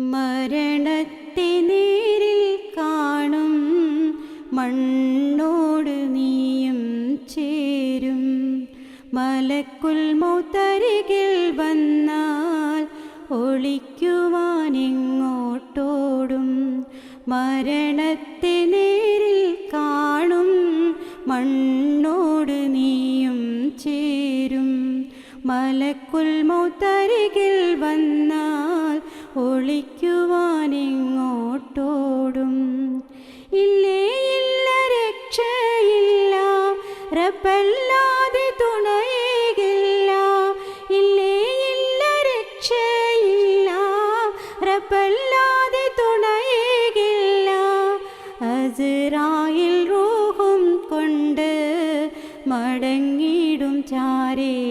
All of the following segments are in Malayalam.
മരണത്തെ നേരിൽ കാണും. മണ്ണോട് നീയും ചേരും. മലക്കുൽ മൂത്തരികിൽ വന്നാൽ ഒളിക്കുവാൻ എങ്ങോട്ടോടും. മരണത്തെ നേരിൽ കാണും. മണ്ണോട് നീയും ചേരും. മലക്കുൽ മൂത്തരികിൽ വന്നാൽ ഒളിക്കുവാൻ എങ്ങോട്ടോടും ഇല്ലേ ഇല്ല രക്ഷയില്ല റബ്ബല്ലാതെ തുണയേകില്ല. ഇല്ലേ ഇല്ല രക്ഷയില്ല റബ്ബല്ലാതെ തുണയേകില്ല. അസ്രായിൽ റൂഹും കൊണ്ട് മടങ്ങിടും ചാരേ.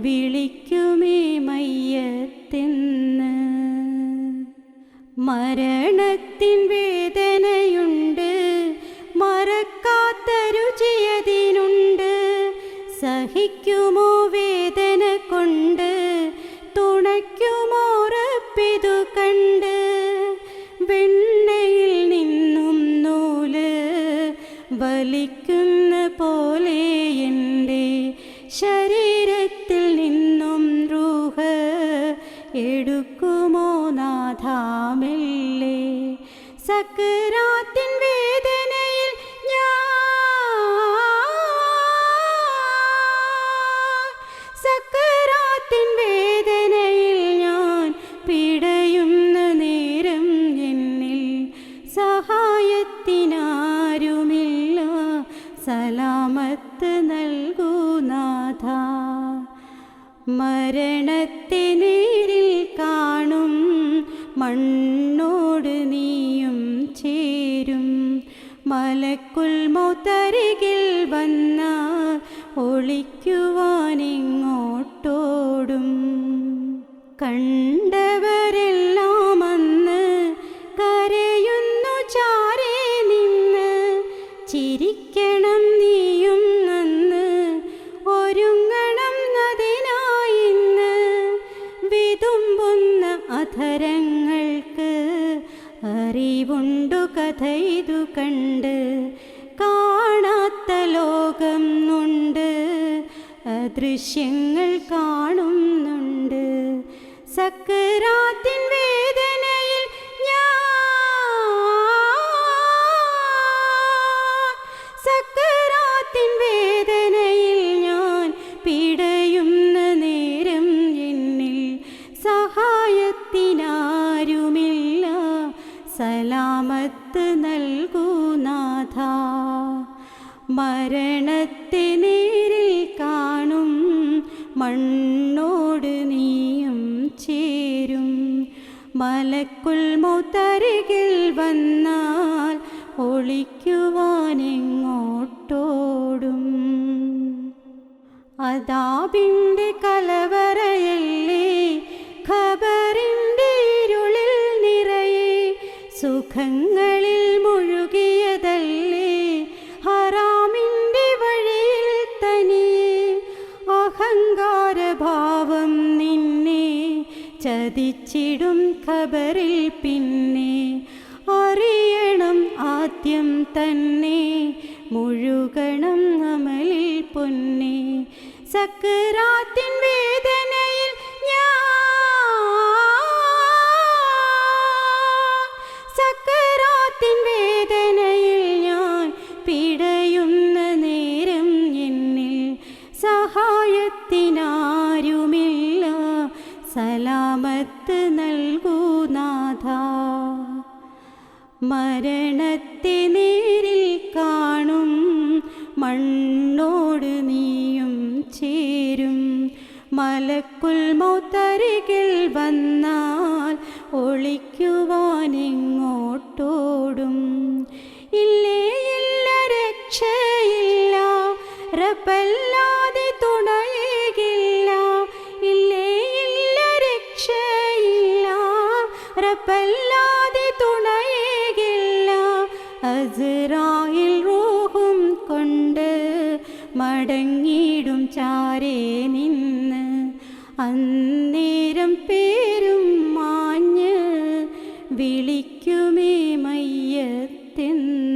വിളിക്കുമേ മയ്യത്തെന്ന്. മരണത്തിൻ വേദനയുണ്ട് മറക്കാത്ത രുചിയതിനുണ്ട്. സഹിക്കുമോ സക്കരാത്തിൻ വേദനയിൽ ഞാൻ സക്കരാത്തിൻ വേദനയിൽ ഞാൻ പിടയുന്ന നേരം എന്നിൽ സഹായത്തിനാരുമില്ല. സലാമത്ത് നൽകൂ നാഥ. മരണത്തെ നേരിൽ കാണും മണ്ണോട് മലക്കുൽ മൗത്തരികിൽ വന്നാൽ ഒളിക്കുവാൻ എങ്ങോട്ടോടും അറിവുണ്ടു കഥ ഇതു കണ്ട് കാണാത്ത ലോകം ഉണ്ട്. അദൃശ്യങ്ങൾ കാണുന്നുണ്ട്. സക്കരാത്തിൻ സലാമത്ത് നൽകൂ നാഥ. മരണത്തെ നേരിൽ കാണും മണ്ണോട് നീയും ചേരും. മലക്കുൽ മൗത്തരികിൽ വന്നാൽ ഒളിക്കുവാനെങ്ങോട്ടോടും. അതാ അതാബിന്റെ സുഖങ്ങളിൽ മുഴുകിയതല്ലേ? ഹറാമിന്റെ വഴിയിൽ തനിയെ അഹങ്കാരഭാവം നിന്നെ ചതിച്ചിടും ഖബറിൽ പിന്നെ. അറിയണം ആദ്യം തന്നെ മുഴുകണം അമലിൽ പൊന്നെ. സക്കരാത്തിൻ സലാമത്ത് നൽകൂ നാഥ. മരണത്തെ നേരിൽ കാണും മണ്ണോട് നീയും ചേരും. മലക്കുൽ മൗത്തരികിൽ വന്നാൽ ഒളിക്കുവാനിങ്ങോട്ടോടും ഇല്ലേ ഇല്ല രക്ഷയില്ല റബ്ബല്ലാതെ അസ്രായിൽ കൊണ്ട് മടങ്ങിയിടും ചാരേ നിന്ന്. അന്നേരം പേരും മാഞ്ഞ് വിളിക്കുമേ മയ്യത്തെന്ന്